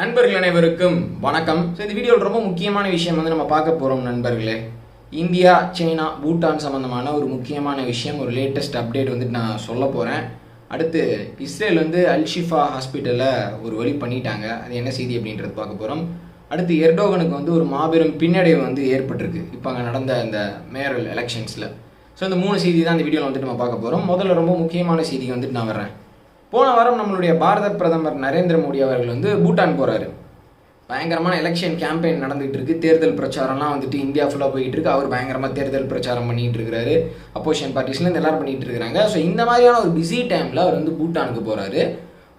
நண்பர்கள் அனைவருக்கும் வணக்கம். ஸோ இந்த வீடியோவில் ரொம்ப முக்கியமான விஷயம் வந்து நம்ம பார்க்க போகிறோம் நண்பர்களே. இந்தியா சைனா பூட்டான் சம்மந்தமான ஒரு முக்கியமான விஷயம் ஒரு லேட்டஸ்ட் அப்டேட் வந்துட்டு நான் சொல்ல போகிறேன் அடுத்து இஸ்ரேல் வந்து அல்ஷிஃபா ஹாஸ்பிட்டலில் ஒரு வழி பண்ணிட்டாங்க. அது என்ன செய்தி அப்படின்றது பார்க்க போகிறோம் அடுத்து எர்டோகனுக்கு வந்து ஒரு மாபெரும் பின்னடைவு வந்து ஏற்பட்டிருக்கு. இப்போ அங்கே நடந்த இந்த மேரல் எலெக்ஷன்ஸில் ஸோ இந்த மூணு செய்தி தான் இந்த வீடியோவில் வந்துட்டு நம்ம பார்க்க போகிறோம் முதல்ல ரொம்ப முக்கியமான செய்தி வந்துட்டு நான் வர்றேன். போன வாரம் நம்மளுடைய பாரத பிரதமர் நரேந்திர மோடி அவர்கள் வந்து பூட்டான் போகிறாரு பயங்கரமான எலெக்ஷன் கேம்பெயின் நடந்துகிட்டு இருக்கு. தேர்தல் பிரச்சாரம்லாம் வந்துட்டு இந்தியா ஃபுல்லாக போயிட்டு இருக்கு. அவர் பயங்கரமாக தேர்தல் பிரச்சாரம் பண்ணிட்டு இருக்கிறாரு அப்போசிஷன் பார்ட்டிஸ்லேருந்து எல்லாரும் பண்ணிட்டு இருக்கிறாங்க. ஸோ இந்த மாதிரியான ஒரு பிஸி டைமில் அவர் வந்து பூட்டானுக்கு போகிறாரு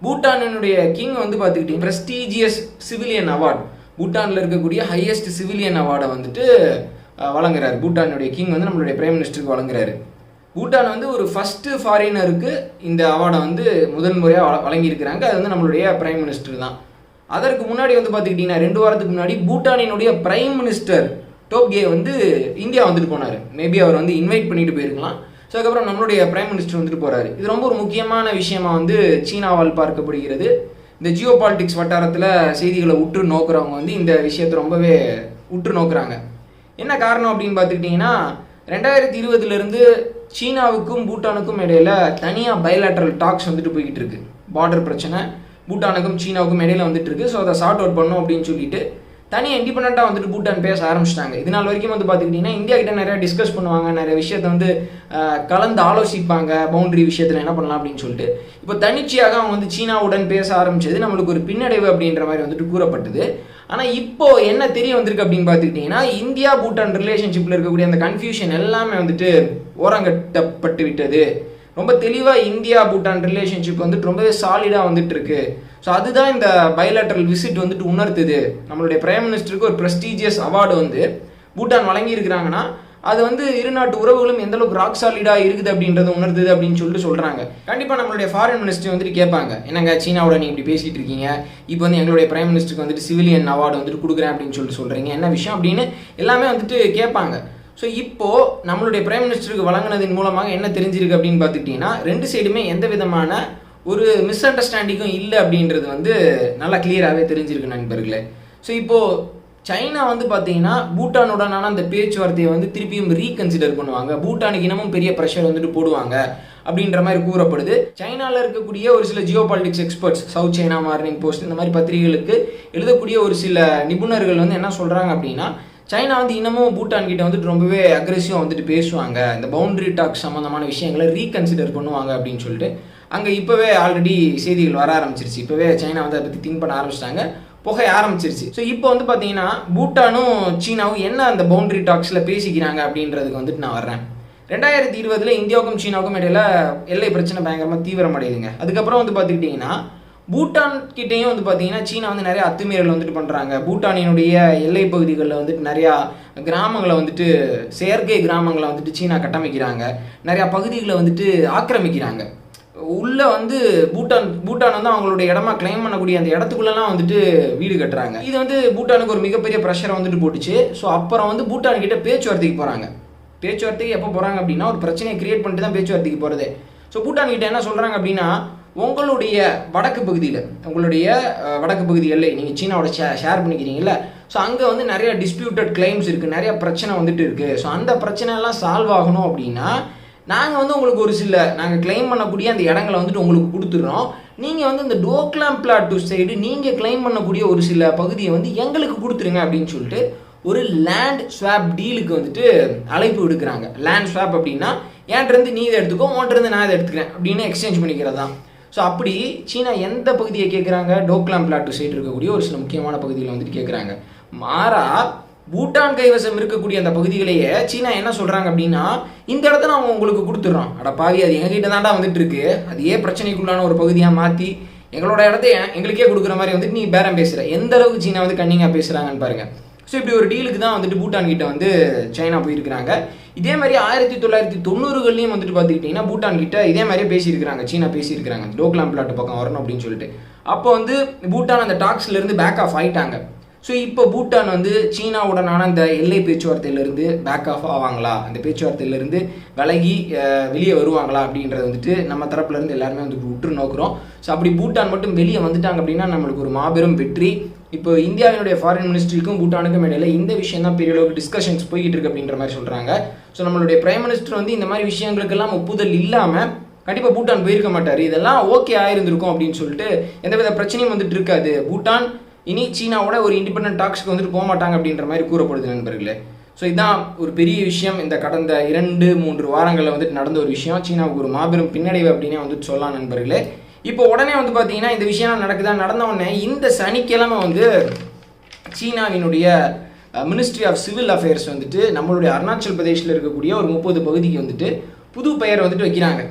பூட்டானினுடைய கிங் வந்து பார்த்துக்கிட்டிங்க ப்ரெஸ்டீஜியஸ் சிவிலியன் அவார்ட் பூட்டானில் இருக்கக்கூடிய ஹையஸ்ட் சிவிலியன் அவார்டை வந்துட்டு வழங்குறாரு. பூட்டானுடைய கிங் வந்து நம்மளுடைய பிரைம் மினிஸ்டருக்கு வழங்குறாரு. பூட்டான் வந்து ஒரு ஃபஸ்ட்டு ஃபாரினருக்கு இந்த அவார்டை வந்து முதல் முறையாக வழங்கியிருக்கிறாங்க. அது வந்து நம்மளுடைய பிரைம் மினிஸ்டர் தான். அதற்கு முன்னாடி வந்து பார்த்துக்கிட்டிங்கன்னா ரெண்டு வாரத்துக்கு முன்னாடி பூட்டானினுடைய பிரைம் மினிஸ்டர் டோப்கே வந்து இந்தியா வந்துட்டு போனார். மேபி அவர் வந்து இன்வைட் பண்ணிட்டு போயிருக்கலாம். ஸோ அதுக்கப்புறம் நம்மளுடைய பிரைம் மினிஸ்டர் வந்துட்டு போகிறாரு இது ரொம்ப ஒரு முக்கியமான விஷயமா வந்து சீனாவால் பார்க்கப்படுகிறது. இந்த ஜியோ பாலிட்டிக்ஸ் வட்டாரத்தில் செய்திகளை உற்று நோக்குறவங்க வந்து இந்த விஷயத்தை ரொம்பவே உற்று நோக்குறாங்க. என்ன காரணம் அப்படின்னு பார்த்துக்கிட்டிங்கன்னா ரெண்டாயிரத்தி இருபதுலேருந்து சீனாவுக்கும் பூட்டானுக்கும் இடையில தனியாக பைலாட்ரல் டாக்ஸ் வந்துட்டு போய்கிட்டு இருக்கு பார்டர் பிரச்சனை பூட்டானுக்கும் சீனாவுக்கும் இடையில வந்துட்டு இருக்கு ஸோ அதை சார்ட் அவுட் பண்ணும் அப்படின்னு சொல்லிட்டு தனியாக இண்டிபெண்ட்டாக வந்துட்டு பூட்டான் பேச ஆரம்பிச்சிட்டாங்க. இது நாள் வரைக்கும் வந்து பார்த்துக்கிட்டிங்கன்னா இந்தியா கிட்ட நிறையா டிஸ்கஸ் பண்ணுவாங்க நிறைய விஷயத்தை வந்து கலந்து ஆலோசிப்பாங்க பவுண்டரி விஷயத்தில் என்ன பண்ணலாம் அப்படின்னு சொல்லிட்டு. இப்போ தனிச்சையாக அவங்க வந்து சீனாவுடன் பேச ஆரம்பிச்சது நம்மளுக்கு ஒரு பின்னடைவு அப்படின்ற மாதிரி வந்துட்டு கூறப்பட்டது. ஆனால் இப்போ என்ன தெரிய வந்திருக்கு அப்படின்னு பார்த்துக்கிட்டிங்கன்னா இந்தியா பூட்டான் ரிலேஷன்ஷிப்பில் இருக்கக்கூடிய அந்த கன்ஃபியூஷன் எல்லாமே வந்துட்டு ஓரங்கட்டப்பட்டு விட்டது. ரொம்ப தெளிவாக இந்தியா பூட்டான் ரிலேஷன்ஷிப் வந்துட்டு ரொம்பவே சாலிடாக வந்துட்டு இருக்கு ஸோ அதுதான் இந்த பைலாட்டரல் விசிட் வந்துட்டு உணர்த்துது. நம்மளுடைய பிரைம் மினிஸ்டருக்கு ஒரு ப்ரெஸ்டீஜியஸ் அவார்டு வந்து பூட்டான் வழங்கியிருக்கிறாங்கன்னா அது வந்து இரு நாட்டு உறவுகளும் எந்த அளவுக்கு ராக் சாலிடாக இருக்குது அப்படின்றத உணர்ந்தது அப்படின்னு சொல்லிட்டு சொல்கிறாங்க கண்டிப்பாக நம்மளுடைய ஃபாரின் மினிஸ்டர் வந்துட்டு கேட்பாங்க. என்னங்க சீனாவோட நீ இப்படி பேசிட்டு இருக்கீங்க. இப்போ வந்து எங்களுடைய பிரைம் மினிஸ்டருக்கு வந்துட்டு சிவிலியன் அவார்டு வந்துட்டு கொடுக்குறேன் அப்படின்னு சொல்லிட்டு சொல்கிறீங்க என்ன விஷயம் அப்படின்னு எல்லாமே வந்துட்டு கேட்பாங்க. ஸோ இப்போ நம்மளுடைய பிரைம் மினிஸ்டருக்கு வழங்கினதன் மூலமாக என்ன தெரிஞ்சிருக்கு அப்படின்னு பார்த்துக்கிட்டிங்கன்னா ரெண்டு சைடுமே எந்த விதமான ஒரு மிஸ் அண்டர்ஸ்டாண்டிங்கும் இல்லை அப்படின்றது வந்து நல்லா கிளியராகவே தெரிஞ்சிருக்கு நண்பர்களே. ஸோ இப்போது சைனா வந்து பார்த்தீங்கன்னா பூட்டானுடனான அந்த பேச்சுவார்த்தையை வந்து திருப்பியும் ரீகன்சிடர் பண்ணுவாங்க. பூட்டானுக்கு இன்னமும் பெரிய ப்ரெஷர் வந்துட்டு போடுவாங்க அப்படின்ற மாதிரி கூறப்படுது. சைனாவில் இருக்கக்கூடிய ஒரு சில geo politics experts South China Morning Post இந்த மாதிரி பத்திரிகைகளுக்கு எழுதக்கூடிய ஒரு சில நிபுணர்கள் வந்து என்ன சொல்கிறாங்க அப்படின்னா சைனா வந்து இன்னமும் பூட்டான் கிட்ட வந்துட்டு ரொம்பவே அக்ரெசிவாக வந்துட்டு பேசுவாங்க. இந்த பவுண்டரி டாக்ஸ் சம்மந்தமான விஷயங்களை ரீகன்சிடர் பண்ணுவாங்க அப்படின்னு சொல்லிட்டு. அங்கே இப்போவே ஆல்ரெடி செய்திகள் வர ஆரம்பிச்சிருச்சு. இப்போவே சைனா வந்து அதை பற்றி திங்க் பண்ண ஆரம்பிச்சிட்டாங்க. புகை ஆரம்பிச்சிருச்சு. ஸோ இப்போ வந்து பார்த்தீங்கன்னா பூட்டானும் சீனாவும் என்ன அந்த பவுண்டரி டாக்ஸில் பேசிக்கிறாங்க அப்படின்றதுக்கு வந்துட்டு நான் வர்றேன். ரெண்டாயிரத்தி இருபதுல இந்தியாவுக்கும் சீனாவுக்கும் இடையில எல்லை பிரச்சனை பயங்கரமாக தீவிரமடையுதுங்க. அதுக்கப்புறம் வந்து பார்த்துக்கிட்டிங்கன்னா பூட்டான் கிட்டேயும் வந்து பார்த்தீங்கன்னா சீனா வந்து நிறைய அத்துமீறல் வந்துட்டு பண்ணுறாங்க பூட்டானினுடைய எல்லை பகுதிகளில் வந்துட்டு நிறையா கிராமங்களை வந்துட்டு செயற்கை கிராமங்களை வந்துட்டு சீனா கட்டமைக்கிறாங்க. நிறையா பகுதிகளை வந்துட்டு ஆக்கிரமிக்கிறாங்க. உள்ளே வந்து பூட்டான் பூட்டான் வந்து அவங்களுடைய இடமா கிளைம் பண்ணக்கூடிய அந்த இடத்துக்குள்ளலாம் வந்துட்டு வீடு கட்டுறாங்க. இது வந்து பூட்டானுக்கு ஒரு மிகப்பெரிய ப்ரெஷரை வந்துட்டு போட்டுச்சு. ஸோ அப்புறம் வந்து பூட்டான் கிட்ட பேச்சுவார்த்தைக்கு போகிறாங்க பேச்சுவார்த்தைக்கு எப்போ போகிறாங்க அப்படின்னா ஒரு பிரச்சனையை கிரியேட் பண்ணிட்டு தான் பேச்சுவார்த்தைக்கு போகிறது ஸோ பூட்டான் கிட்ட என்ன சொல்கிறாங்க அப்படின்னா உங்களுடைய வடக்கு பகுதியில் உங்களுடைய வடக்கு பகுதி எல்லை நீங்கள் சீனாவோட ஷே ஷேர் பண்ணிக்கிறீங்கல்ல. ஸோ அங்கே வந்து நிறைய டிஸ்பியூட்டட் கிளைம்ஸ் இருக்குது நிறைய பிரச்சனை வந்துட்டு இருக்குது ஸோ அந்த பிரச்சனை எல்லாம் சால்வ் ஆகணும் அப்படின்னா நாங்கள் வந்து உங்களுக்கு ஒரு சில நாங்கள் கிளைம் பண்ணக்கூடிய அந்த இடங்களை வந்துட்டு உங்களுக்கு கொடுத்துட்றோம். நீங்கள் வந்து இந்த டோக்லாம் பிளாட்டு சைடு நீங்கள் கிளைம் பண்ணக்கூடிய ஒரு சில பகுதியை வந்து எங்களுக்கு கொடுத்துருங்க அப்படின்னு சொல்லிட்டு ஒரு லேண்ட் ஸ்வாப் டீலுக்கு வந்துட்டு அழைப்பு விடுக்கிறாங்க. லேண்ட் ஸ்வாப் அப்படின்னா என்கிட்ட நீ இதை எடுத்துக்கோ உன்கிட்ட நான் இதை எடுத்துக்கிறேன் அப்படின்னு எக்ஸ்சேஞ்ச் பண்ணிக்கிறது. தான் ஸோ அப்படி சீனா எந்த பகுதியை கேட்குறாங்க டோக்லாம் பிளாட்டு சைடு இருக்கக்கூடிய ஒரு சில முக்கியமான பகுதியில் வந்துட்டு கேட்குறாங்க மாறா பூட்டான் கைவசம் இருக்கக்கூடிய அந்த பகுதிகளையே சீனா என்ன சொல்கிறாங்க அப்படின்னா இந்த இடத்த நான் உங்களுக்கு கொடுத்துட்றோம். அட பாவி அது எங்ககிட்ட தாண்டா வந்துட்டு இருக்கு அது ஏன் பிரச்சனைக்குள்ளான ஒரு பகுதியாக மாற்றி எங்களோட இடத்த எங்களுக்கே கொடுக்குற மாதிரி வந்துட்டு நீ பேரம் பேசுகிற எந்த அளவுக்கு சீனா வந்து கன்னிங்காக பேசுகிறாங்கன்னு பாருங்க. ஸோ இப்படி ஒரு டீலுக்கு தான் வந்துட்டு பூட்டான் கிட்ட வந்து சைனா போயிருக்கிறாங்க. இதே மாதிரி ஆயிரத்தி தொள்ளாயிரத்தி தொண்ணூறுகள்லையும் வந்துட்டு பார்த்துக்கிட்டிங்கன்னா பூட்டான் கிட்ட இதே மாதிரியே பேசியிருக்கிறாங்க. சீனா பேசியிருக்கிறாங்க. டோக்லாம் பிளாட்டு பக்கம் வரணும் அப்படின்னு சொல்லிட்டு. அப்போ வந்து பூட்டான் அந்த டாக்ஸ்லேருந்து பேக் ஆஃப் ஆயிட்டாங்க. ஸோ இப்போ பூட்டான் வந்து சீனாவுடனான அந்த எல்லை பேச்சுவார்த்தையிலேருந்து பேக் ஆஃப் ஆவாங்களா? அந்த பேச்சுவார்த்தையிலேருந்து விலகி வெளியே வருவாங்களா அப்படின்றது வந்துட்டு நம்ம தரப்புலேருந்து எல்லாருமே வந்து உற்று நோக்குறோம். ஸோ அப்படி பூட்டான் மட்டும் வெளியே வந்துட்டாங்க அப்படின்னா நம்மளுக்கு ஒரு மாபெரும் வெற்றி. இப்போ இந்தியாவினுடைய ஃபாரின் மினிஸ்ட்ரிக்கும் பூட்டானுக்கும் இடையில இந்த விஷயம் தான் பெரிய அளவுக்கு டிஸ்கஷன்ஸ் போய்கிட்டு இருக்கு அப்படின்ற மாதிரி சொல்கிறாங்க ஸோ நம்மளுடைய பிரைம் மினிஸ்டர் வந்து இந்த மாதிரி விஷயங்களுக்கெல்லாம் ஒப்புதல் இல்லாமல் கண்டிப்பாக பூட்டான் போயிருக்க மாட்டார். இதெல்லாம் ஓகே ஆயிருந்திருக்கும் அப்படின்னு சொல்லிட்டு எந்தவித பிரச்சனையும் வந்துட்டு இருக்காது. பூட்டான் இனி சீனாவோட ஒரு இண்டிபெண்ட் டாக்ஸ்க்கு வந்துட்டு போக மாட்டாங்க அப்படின்ற மாதிரி கூறப்படுது நண்பர்களே. ஸோ இதுதான் ஒரு பெரிய விஷயம். இந்த கடந்த இரண்டு மூன்று வாரங்களில் வந்துட்டு நடந்த ஒரு விஷயம். சீனாவுக்கு ஒரு மாபெரும் பின்னடைவு அப்படின்னே வந்துட்டு சொல்லலாம் நண்பர்களே. இப்போ உடனே வந்து பார்த்தீங்கன்னா இந்த விஷயம் நடக்குதா? நடந்த உடனே இந்த சனிக்கிழமை வந்து சீனாவினுடைய மினிஸ்ட்ரி ஆஃப் சிவில் அஃபேர்ஸ் வந்துட்டு நம்மளுடைய அருணாச்சல் பிரதேஷில் இருக்கக்கூடிய ஒரு முப்பது பகுதிக்கு வந்துட்டு புது பெயர் வந்துட்டு வைக்கிறாங்க.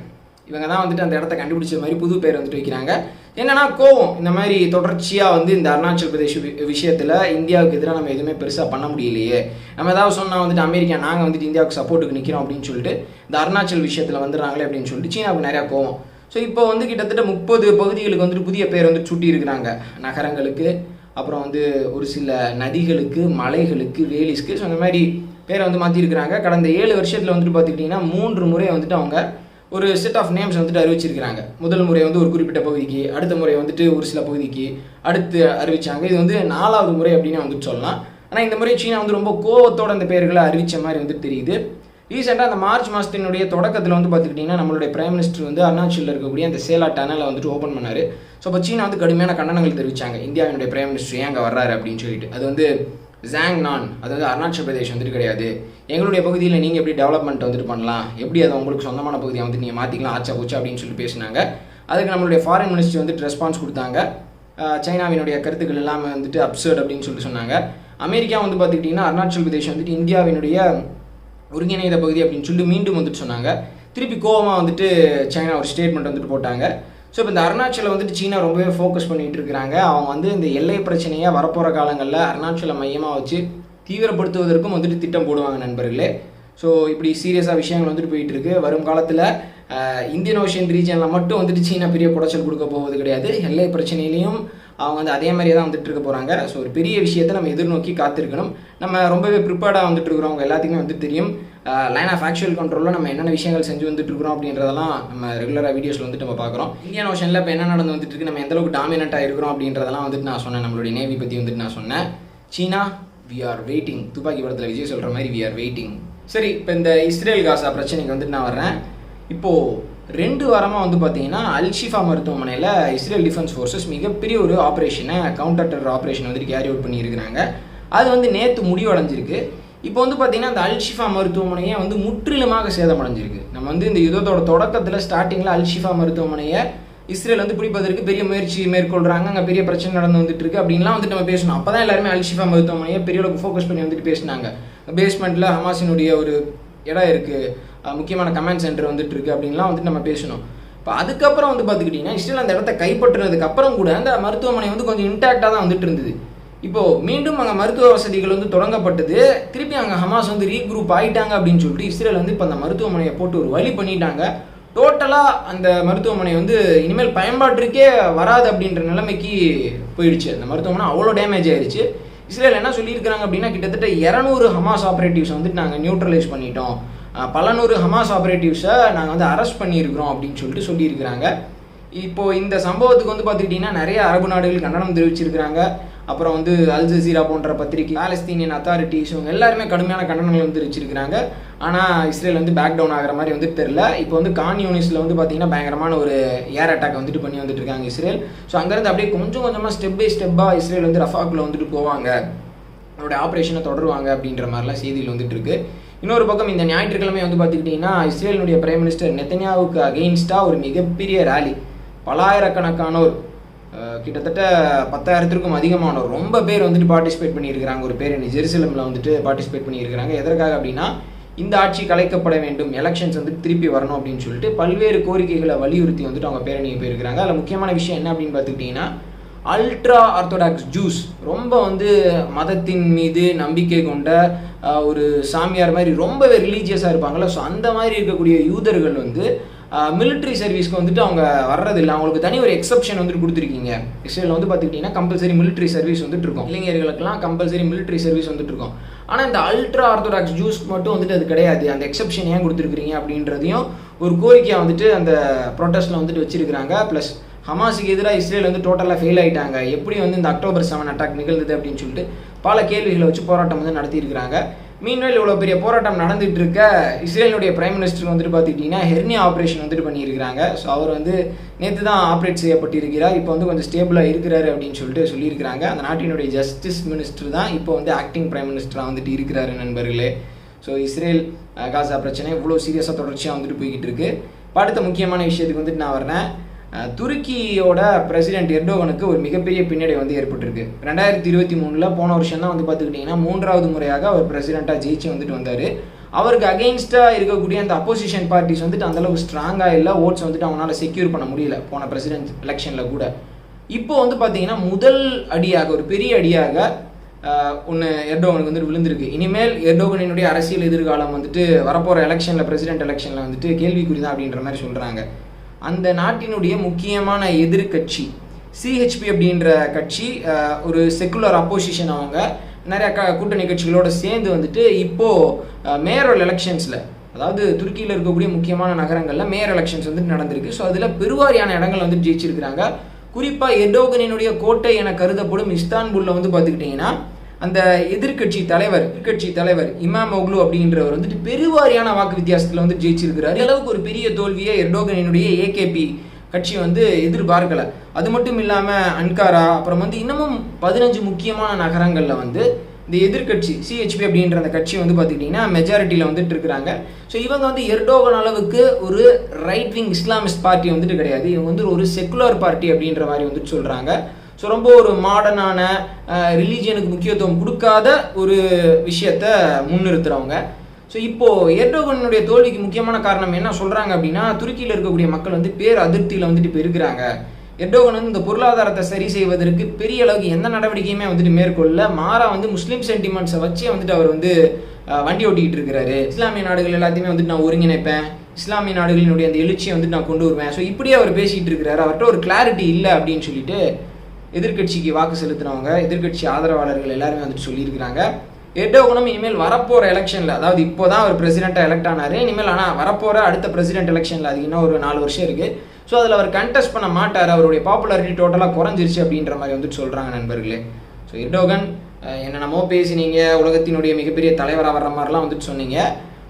இவங்க தான் வந்துட்டு அந்த இடத்த கண்டுபிடிச்ச மாதிரி புது பெயர் வந்துட்டு வைக்கிறாங்க. என்னன்னா கோவம். இந்த மாதிரி தொடர்ச்சியாக வந்து இந்த அருணாச்சல் பிரதேஷ் வி- இந்தியாவுக்கு எதிராக நம்ம எதுவுமே பெருசாக பண்ண முடியலையே. நம்ம ஏதாவது சொன்னால் வந்துட்டு அமெரிக்கா நாங்கள் வந்துட்டு இந்தியாவுக்கு சப்போர்ட்டுக்கு நிற்கிறோம் அப்படின்னு சொல்லிட்டு இந்த அருணாச்சல் விஷயத்தில் வந்துடுறாங்களே அப்படின்னு சொல்லிட்டு சீனாவுக்கு நிறையா கோவம். ஸோ இப்போ வந்து கிட்டத்தட்ட முப்பது பகுதிகளுக்கு வந்துட்டு புதிய பேர் வந்து சுட்டி இருக்கிறாங்க. நகரங்களுக்கு அப்புறம் வந்து ஒரு சில நதிகளுக்கு மலைகளுக்கு வேலிஸ்க்கு. ஸோ இந்த மாதிரி பேரை வந்து மாற்றிருக்கிறாங்க கடந்த ஏழு வருஷத்தில் வந்துட்டு பார்த்துக்கிட்டிங்கன்னா மூன்று முறை வந்துட்டு அவங்க ஒரு செட் ஆஃப் நேம்ஸ் வந்துட்டு அறிவிச்சிருக்கிறாங்க. முதல் முறை வந்து ஒரு குறிப்பிட்ட பகுதிக்கு அடுத்த முறை வந்துட்டு ஒரு சில பகுதிக்கு அடுத்து அறிவிச்சாங்க. இது வந்து நாலாவது முறை அப்படின்னு வந்துட்டு சொல்லலாம். ஆனால் இந்த முறை சீனா வந்து ரொம்ப கோவத்தோட அந்த பெயர்களை அறிவிச்ச மாதிரி வந்து தெரியுது. ரீசெண்டாக அந்த மார்ச் மாதத்தினுடைய தொடக்கத்தில் வந்து பார்த்துக்கிட்டிங்கன்னா நம்மளுடைய பிரைம் மினிஸ்டர் வந்து அருணாச்சலில் இருக்கக்கூடிய அந்த சேலா டனலை வந்துட்டு ஓப்பன் பண்ணார். ஸோ அப்போ சீனா வந்து கடுமையான கண்டனங்கள் தெரிவிச்சாங்க. இந்தியாவினுடைய பிரைம் மினிஸ்டர் ஏன் அங்கே வர்றாரு அப்படின்னு சொல்லிட்டு. அது வந்து ஜாங் நான் அதாவது அருணாச்சல் பிரதேஷ் வந்துட்டு கிடையாது. எங்களுடைய பகுதியில் நீங்கள் எப்படி டெவலப்மெண்ட் வந்துட்டு பண்ணலாம்? எப்படி அதை உங்களுக்கு சொந்தமான பகுதியை வந்து நீங்கள் மாற்றிக்கலாம் ஆச்சா போச்சு அப்படின்னு சொல்லி பேசினாங்க. அதுக்கு நம்மளுடைய ஃபாரின் மினிஸ்டர் வந்துட்டு ரெஸ்பான்ஸ் கொடுத்தாங்க. சைனாவினுடைய கருத்துக்கள் எல்லாமே வந்துட்டு அப்சர்ட் அப்படின்னு சொல்லிட்டு சொன்னாங்க. அமெரிக்கா வந்து பார்த்துக்கிட்டிங்கன்னா அருணாச்சல் பிரதேஷ் வந்துட்டு இந்தியாவினுடைய ஒருங்கிணைந்த பகுதி அப்படின்னு சொல்லி மீண்டும் வந்துட்டு சொன்னாங்க. திருப்பி கோவமாக வந்துட்டு சைனா ஒரு ஸ்டேட்மெண்ட் வந்துட்டு போட்டாங்க. ஸோ இப்போ இந்த அருணாச்சலை வந்துட்டு சீனா ரொம்பவே ஃபோக்கஸ் பண்ணிகிட்டு இருக்கிறாங்க. அவங்க வந்து இந்த எல்லை பிரச்சனையை வரப்போகிற காலங்களில் அருணாச்சலை மையமாக வச்சு தீவிரப்படுத்துவதற்கும் வந்துட்டு திட்டம் போடுவாங்க நண்பர்களே. ஸோ இப்படி சீரியஸாக விஷயங்கள் வந்துட்டு போயிட்டு இருக்கு. வரும் காலத்தில் இந்தியன் ஓஷியன் ரீஜனில் மட்டும் வந்துட்டு சீனா பெரிய குடைச்சல் கொடுக்க போவது கிடையாது. எல்லை பிரச்சனையிலையும் அவங்க வந்து அதே மாதிரியே தான் வந்துட்டு இருக்க போகிறாங்க ஸோ ஒரு பெரிய விஷயத்தை நம்ம எதிர்நோக்கி காத்திருக்கணும். நம்ம ரொம்பவே ப்ரிப்பேர்டாக வந்துட்டு இருக்கிறவங்க எல்லாத்துக்குமே வந்து தெரியும். லைன் ஆஃப் ஆக்சுவல் கண்ட்ரோலில் நம்ம என்னென்ன விஷயங்கள் செஞ்சு வந்துட்டு இருக்கிறோம் அப்படின்றதெல்லாம் நம்ம ரெகுலராக வீடியோஸில் வந்துட்டு நம்ம பார்க்குறோம். இந்தியன் ஓஷனில் இப்போ என்ன நடந்து வந்துட்டு இருக்கு நம்ம எந்தளவுக்கு டாமினண்ட்டாக இருக்கிறோம் அப்படின்றதெல்லாம் வந்துட்டு நான் சொன்னேன். நம்மளுடைய நேவி பற்றி வந்துட்டு நான் சொன்னேன். சீனா வி ஆர் வெயிட்டிங் துப்பாக்கி படத்தில் விஜய் சொல்கிற மாதிரி வி ஆர் வெயிட்டிங் சரி இப்போ இந்த இஸ்ரேல் காசா பிரச்சனைக்கு வந்துட்டு நான் வர்றேன். இப்போது ரெண்டு வாரமாக வந்து பார்த்தீங்கன்னா அல்ஷிஃபா மருத்துவமனையில் இஸ்ரேல் டிஃபென்ஸ் ஃபோர்ஸஸ் மிகப்பெரிய ஒரு ஆப்ரேஷனை கவுண்டர் டெரர் ஆப்ரேஷன் வந்துட்டு கேரி அவுட் பண்ணியிருக்கிறாங்க. அது வந்து நேற்று முடிவடைஞ்சிருக்கு. இப்போ வந்து பார்த்தீங்கன்னா அந்த அல்ஷிஃபா மருத்துவமனையை வந்து முற்றிலுமாக சேதமடைஞ்சிருக்கு. நம்ம வந்து இந்த யுத்தத்தோட தொடக்கத்தில் ஸ்டார்டிங்கில் அல்ஷிஃபா மருத்துவமனையை இஸ்ரேல் வந்து பிடிப்பதற்கு பெரிய முயற்சி மேற்கொள்கிறாங்க அங்கே பெரிய பிரச்சனை நடந்து வந்துட்டு இருக்கு அப்படின்லாம் வந்துட்டு நம்ம பேசணும். அப்போ தான் எல்லாருமே அல்ஷிஃபா மருத்துவமனையை பெரிய அளவுக்கு ஃபோக்கஸ் பண்ணி வந்துட்டு பேசினாங்க. பேஸ்மெண்ட்டில் ஹமாசினுடைய ஒரு இடம் இருக்குது முக்கியமான கமாண்ட் சென்டர் வந்துட்டு இருக்கு அப்படின்லாம் வந்துட்டு நம்ம பேசணும். இப்போ அதுக்கப்புறம் வந்து பார்த்துக்கிட்டிங்கன்னா இஸ்ரேல் அந்த இடத்த கைப்பற்றினதுக்கு அப்புறம் கூட அந்த மருத்துவமனை வந்து கொஞ்சம் இன்டாக்டாக தான் வந்துட்டு இருந்தது. இப்போ மீண்டும் அங்கே மருத்துவ வசதிகள் வந்து தொடங்கப்பட்டது. திருப்பி அங்கே ஹமாஸ் வந்து ரீக்ரூப் ஆயிட்டாங்க அப்படின்னு சொல்லிட்டு இஸ்ரேல் வந்து இப்போ அந்த மருத்துவமனையை போட்டு ஒரு வழி பண்ணிட்டாங்க. டோட்டலாக அந்த மருத்துவமனை வந்து இனிமேல் பயன்பாட்டிற்கே வராது அப்படின்ற நிலைமைக்கு போயிடுச்சு. அந்த மருத்துவமனை அவ்வளோ டேமேஜ் ஆயிடுச்சு இஸ்ரேல் என்ன சொல்லியிருக்கிறாங்க அப்படின்னா கிட்டத்தட்ட இரநூறு ஹமாஸ் ஆப்ரேட்டிவ்ஸ் வந்துட்டு நாங்கள் நியூட்ரலைஸ் பண்ணிட்டோம். பல நூறு ஹமாஸ் ஆப்ரேட்டிவ்ஸை நாங்கள் வந்து அரெஸ்ட் பண்ணியிருக்கிறோம் அப்படின்னு சொல்லிட்டு சொல்லியிருக்கிறாங்க. இப்போ இந்த சம்பவத்துக்கு வந்து பார்த்துக்கிட்டிங்கன்னா நிறைய அரபு நாடுகள் கண்டனம் தெரிவிச்சிருக்கிறாங்க. அப்புறம் வந்து அல் ஜசீரா போன்ற பத்திரிகை பாலஸ்தீனியன் அத்தாரிட்டிஸ் இவங்க எல்லாருமே கடுமையான கண்டனங்கள் வந்து தெரிவிச்சிருக்கிறாங்க. ஆனால் இஸ்ரேல் வந்து பேக் டவுன் ஆகிற மாதிரி வந்துட்டு தெரில இப்போ வந்து கான் யூனிஸில் வந்து பார்த்தீங்கன்னா பயங்கரமான ஒரு ஏர் அட்டாக் வந்துட்டு பண்ணி வந்துட்டு இருக்காங்க இஸ்ரேல். ஸோ அங்கேருந்து அப்படியே கொஞ்சம் கொஞ்சமாக ஸ்டெப் பை ஸ்டெப்பாக இஸ்ரேல் வந்து ரஃபாக்கில் வந்துட்டு போவாங்க. அவருடைய ஆப்ரேஷனை தொடருவாங்க அப்படின்ற மாதிரிலாம் செய்திகள் வந்துட்டு இருக்கு. இன்னொரு பக்கம் இந்த ஞாயிற்றுக்கிழமை வந்து பார்த்துக்கிட்டிங்கன்னா இஸ்ரேலினுடைய பிரைம் மினிஸ்டர் நெத்தன்யாவுக்கு அகெயின்ஸ்டாக ஒரு மிகப்பெரிய ரேலி பலாயிரக்கணக்கானோர் கிட்டத்தட்ட பத்தாயிரத்திற்கும் அதிகமானோர் ரொம்ப பேர் வந்துட்டு பார்ட்டிசிபேட் பண்ணியிருக்கிறாங்க. ஒரு பேர் ஜெருசலமில் வந்துட்டு பார்ட்டிசிபேட் பண்ணியிருக்கிறாங்க. எதற்காக அப்படின்னா இந்த ஆட்சி கலைக்கப்பட வேண்டும் எலெக்ஷன்ஸ் வந்து திருப்பி வரணும் அப்படின்னு சொல்லிட்டு பல்வேறு கோரிக்கைகளை வலியுறுத்தி வந்துட்டு அவங்க பேரணியை போயிருக்கிறாங்க. அதில் முக்கியமான விஷயம் என்ன அப்படின்னு பார்த்துக்கிட்டிங்கன்னா அல்ட்ரா ஆர்த்தோடாக்ஸ் ஜூஸ் ரொம்ப வந்து மதத்தின் மீது நம்பிக்கை கொண்ட ஒரு சாமியார் மாதிரி ரொம்பவே ரிலீஜியஸாக இருப்பாங்களோ ஸோ அந்த மாதிரி இருக்கக்கூடிய யூதர்கள் வந்து மிலிட்ரி சர்வீஸ்க்கு வந்துட்டு அவங்க வர்றதில்லை அவங்களுக்கு தனி ஒரு எக்ஸப்ஷன் வந்துட்டு கொடுத்துருக்கீங்க. இஸ்ரேலில் வந்து பார்த்துக்கிட்டிங்கன்னா கம்பல்சரி மிலிட்ரி சர்வீஸ் வந்துட்டு இருக்கும். இளைஞர்களுக்கெல்லாம் கம்பல்சரி மிலிட்ரி சர்வீஸ் வந்துட்டு இருக்கும். ஆனால் இந்த அல்ட்ரா ஆர்த்தோடாக்ஸ் ஜூஸ்க்கு மட்டும் வந்துட்டு அது கிடையாது. அந்த எக்ஸப்ஷன் ஏன் கொடுத்துருக்குறீங்க அப்படின்றதையும் ஒரு கோரிக்கையாக வந்துட்டு அந்த ப்ரொட்டஸ்ட்டில் வந்துட்டு வச்சிருக்கிறாங்க. ப்ளஸ் ஹமாஸுக்கு எதிராக இஸ்ரேல் வந்து டோட்டலாக ஃபெயில் ஆயிட்டாங்க. எப்படி வந்து இந்த அக்டோபர் செவன் அட்டாக் நிகழ்ந்தது அப்படின்னு சொல்லிட்டு பல கேள்விகளை வச்சு போராட்டம் வந்து நடத்தியிருக்கிறாங்க. மீன்வேல் இவ்வளோ பெரிய போராட்டம் நடந்துட்டு இருக்க இஸ்ரேலுடைய பிரைம் மினிஸ்டர் வந்துட்டு பார்த்துக்கிட்டிங்கன்னா ஹெர்னியா ஆப்ரேஷன் வந்துட்டு பண்ணியிருக்கிறாங்க. ஸோ அவர் வந்து நேற்று தான் ஆப்ரேட் செய்யப்பட்டிருக்கிறார். இப்போ வந்து கொஞ்சம் ஸ்டேபிளாக இருக்கிறாரு அப்படின்னு சொல்லிட்டு சொல்லியிருக்கிறாங்க. அந்த நாட்டினுடைய ஜஸ்டிஸ் மினிஸ்டர் தான் இப்போ வந்து ஆக்டிங் பிரைம் மினிஸ்டராக வந்துட்டு இருக்கிறாரு நண்பர்களே. ஸோ இஸ்ரேல் காசா பிரச்சனை இவ்வளோ சீரியஸாக தொடர்ச்சியாக வந்துட்டு போய்கிட்டு இருக்கு அடுத்த முக்கியமான விஷயத்துக்கு வந்துட்டு நான் வரேன் துருக்கியோட பிரசிடென்ட் எர்டோகனுக்கு ஒரு மிகப்பெரிய பின்னடை வந்து ஏற்பட்டிருக்கு. ரெண்டாயிரத்தி இருபத்தி மூணில் போன வருஷம் தான் வந்து பார்த்துக்கிட்டிங்கன்னா மூன்றாவது முறையாக அவர் பிரசிடெண்ட்டாக ஜெயிச்சு வந்துட்டு வந்தார். அவருக்கு அகெயின்ஸ்டாக இருக்கக்கூடிய அந்த அப்போசிஷன் பார்ட்டிஸ் வந்துட்டு அந்தளவுக்கு ஸ்ட்ராங்காக இல்லை ஓட்ஸ் வந்துட்டு அவங்களால செக்யூர் பண்ண முடியல போன பிரசிடென்ட் எலெக்ஷனில் கூட. இப்போ வந்து பார்த்தீங்கன்னா முதல் அடியாக ஒரு பெரிய அடியாக ஒன்று எர்டோகனுக்கு வந்துட்டு விழுந்திருக்கு. இனிமேல் எர்டோகனினுடைய அரசியல் எதிர்காலம் வந்துட்டு வரப்போகிற எலெக்ஷனில் பிரசிடென்ட் எலெக்ஷனில் வந்துட்டு கேள்விக்குறி தான் அப்படின்ற மாதிரி சொல்கிறாங்க அந்த நாட்டினுடைய முக்கியமான எதிர்கட்சி சிஹெச்பி அப்படின்ற கட்சி ஒரு செக்குலர் அப்போசிஷன் அவங்க. நிறைய க கூட்டணி கட்சிகளோட சேர்ந்து வந்துட்டு இப்போது மேயரல் எலெக்ஷன்ஸில் அதாவது துருக்கியில் இருக்கக்கூடிய முக்கியமான நகரங்களில் மேயர் எலெக்ஷன்ஸ் வந்துட்டு நடந்திருக்கு. ஸோ அதில் பெருவாரியான இடங்கள் வந்து ஜெயிச்சிருக்கிறாங்க. குறிப்பாக எர்டோகனினுடைய கோட்டை என கருதப்படும் இஸ்தான்புல்ல வந்து பார்த்துக்கிட்டிங்கன்னா அந்த எதிர்க்கட்சி தலைவர் எதிர்கட்சி தலைவர் இமாம் ஒக்லு அப்படின்றவர் வந்துட்டு பெருவாரியான வாக்கு வித்தியாசத்தில் வந்து ஜெயிச்சிருக்கிறார். அளவுக்கு ஒரு பெரிய தோல்வியை எர்டோகனினுடைய ஏகேபி கட்சி வந்து எதிர்பார்க்கல. அது மட்டும் இல்லாமல் அன்காரா அப்புறம் வந்து இன்னமும் பதினஞ்சு முக்கியமான நகரங்களில் வந்து இந்த எதிர்க்கட்சி சிஹெச்பி அப்படின்ற அந்த கட்சி வந்து பார்த்துக்கிட்டிங்கன்னா மெஜாரிட்டியில் வந்துட்டு இருக்கிறாங்க. ஸோ இவங்க வந்து எர்டோகன் அளவுக்கு ஒரு ரைட் விங் இஸ்லாமிஸ்ட் பார்ட்டி வந்துட்டு கிடையாது. இவங்க வந்து ஒரு செக்குலர் பார்ட்டி அப்படின்ற மாதிரி வந்துட்டு சொல்கிறாங்க ஸோ ரொம்ப ஒரு மாடர்னான ரிலீஜியனுக்கு முக்கியத்துவம் கொடுக்காத ஒரு விஷயத்த முன்னிறுத்துறவங்க. ஸோ இப்போ எர்டோகனுடைய தோல்விக்கு முக்கியமான காரணம் என்ன சொல்கிறாங்க அப்படின்னா துருக்கியில் இருக்கக்கூடிய மக்கள் வந்து பேர் அதிருப்தியில் வந்துட்டு இப்போ இருக்கிறாங்க. எர்டோகன் வந்து இந்த பொருளாதாரத்தை சரி செய்வதற்கு பெரிய அளவுக்கு எந்த நடவடிக்கையுமே வந்துட்டு மேற்கொள்ள மாறா வந்து முஸ்லீம் சென்டிமெண்ட்ஸை வச்சே வந்துட்டு அவர் வந்து வண்டி ஓட்டிக்கிட்டு இருக்கிறாரு. இஸ்லாமிய நாடுகள் எல்லாத்தையுமே வந்துட்டு நான் ஒருங்கிணைப்பேன். இஸ்லாமிய நாடுகளினுடைய அந்த எழுச்சியை வந்துட்டு நான் கொண்டு வருவேன். ஸோ இப்படியே அவர் பேசிகிட்டு இருக்கிறாரு. அவர்கிட்ட ஒரு கிளாரிட்டி இல்லை அப்படின்னு சொல்லிட்டு எதிர்க்கட்சிக்கு வாக்கு செலுத்தினவங்க எதிர்க்கட்சி ஆதரவாளர்கள் எல்லாருமே வந்துட்டு சொல்லியிருக்கிறாங்க. எர்டோகனும் இனிமேல் வரப்போற எலெக்ஷன்ல அதாவது இப்போதான் அவர் பிரசிடென்ட்டா எலெக்ட் ஆனாரு இனிமேல் ஆனால் வரப்போற அடுத்த பிரசிடென்ட் எலெக்ஷன்ல அது இன்னும் ஒரு நாலு வருஷம் இருக்கு. ஸோ அதில் அவர் கண்டெஸ்ட் பண்ண மாட்டார் அவருடைய பாப்புலாரிட்டி டோட்டலாக குறைஞ்சிருச்சு அப்படின்ற மாதிரி வந்துட்டு சொல்றாங்க நண்பர்களே. ஸோ எர்டோகன் என்னென்னமோ பேசினீங்க உலகத்தினுடைய மிகப்பெரிய தலைவராக வர்ற மாதிரிலாம் வந்துட்டு சொன்னீங்க.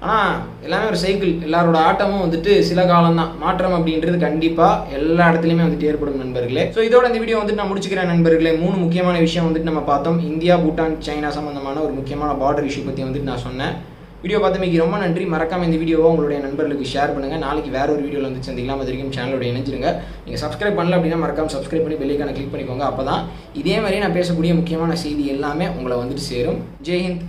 ஆனால் எல்லாமே ஒரு சைக்கிள் எல்லாரோட ஆட்டமும் வந்துட்டு சில காலம் தான் மாற்றம் அப்படின்றது கண்டிப்பாக எல்லா இடத்துலையுமே வந்துட்டு ஏற்படும் நண்பர்களே. ஸோ இதோட இந்த வீடியோ வந்துட்டு நான் முடிச்சுக்கிறேன் நண்பர்களே. மூணு முக்கியமான விஷயம் வந்துட்டு நம்ம பார்த்தோம். இந்தியா பூட்டான் சைனா சம்பந்தமான ஒரு முக்கியமான பார்டர் இஷ்யூ பற்றி வந்துட்டு நான் சொன்னேன். வீடியோ பார்த்தமைக்கு ரொம்ப நன்றி. மறக்காம இந்த வீடியோவை உங்களுடைய நண்பர்களுக்கு ஷேர் பண்ணுங்கள் நாளைக்கு வேற ஒரு வீடியோவில் வந்து சந்திக்கலாம். அது வரைக்கும் சேனலோட இணைஞ்சிருங்க. நீங்கள் சப்ஸ்கிரைப் பண்ணல அப்படின்னா மறக்காம சப்ஸ்கிரைப் பண்ணி பெல்லைக்கான கிளிக் பண்ணிக்கோங்க. அப்போ தான் இதே மாதிரி நான் பேசக்கூடிய முக்கியமான செய்தி எல்லாமே உங்களை வந்துட்டு சேரும். ஜெய்ஹிந்த்